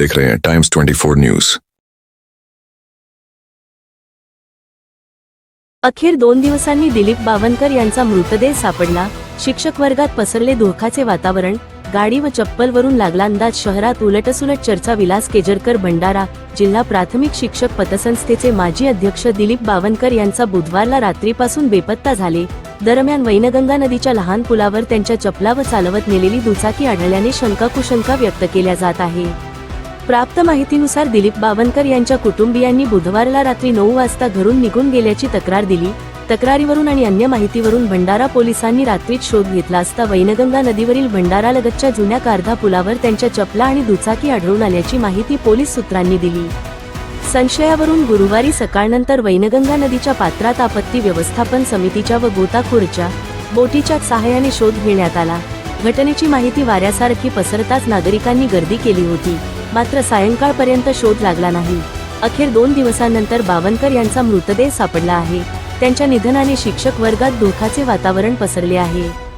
देख रहे हैं टाइम्स 24 न्यूज अखेर दोन दिवसांनी दिलीप बावनकर यांचा मृतदेह सापडला. शिक्षक वर्गात पसरले धोकाचे वातावरण गाडी व चप्पलवरून लागला अंदाज शहरात उलटसुलट चर्चा विलास केजरकर भंडारा जिल्हा प्राथमिक शिक्षक पतसंस्थेचे माजी अध्यक्ष दिलीप बावनकर यांचा बुधवारला रात्रीपासून बेपत्ता झाले. दरम्यान वैनगंगा नदीच्या लहान पुलावर त्यांच्या चपला व चालवत नेलेली दुचाकी आढळल्याने शंका कुशंका व्यक्त केल्या जात आहे. प्राप्त माहितीनुसार दिलीप बावनकर यांच्या कुटुंबियांनी बुधवारला रात्री नऊ वाजता घरून निघून गेल्याची तक्रार दिली. तक्रारीवरून आणि अन्य माहितीवरून भंडारा पोलिसांनी रात्रीत शोध घेतला असता वैनगंगा नदीवरील भंडारालगतच्या जुन्या कारधा पुलावर त्यांच्या चपला आणि दुचाकी आढळून आल्याची माहिती पोलीस सूत्रांनी दिली. संशयावरून गुरुवारी सकाळनंतर वैनगंगा नदीच्या पात्रात आपत्ती व्यवस्थापन समितीच्या व गोताखोरच्या बोटीच्या सहाय्याने शोध घेण्यात आला. घटनेची माहिती वाऱ्यासारखी पसरताच नागरिकांनी गर्दी केली होती. मात्र सायंकाळपर्यंत शोध लागला नाही. अखेर दोन दिवसांनंतर बावनकर यांचा मृतदेह सापडला आहे. त्यांच्या निधनाने शिक्षक वर्गात दुःखाचे वातावरण पसरले आहे.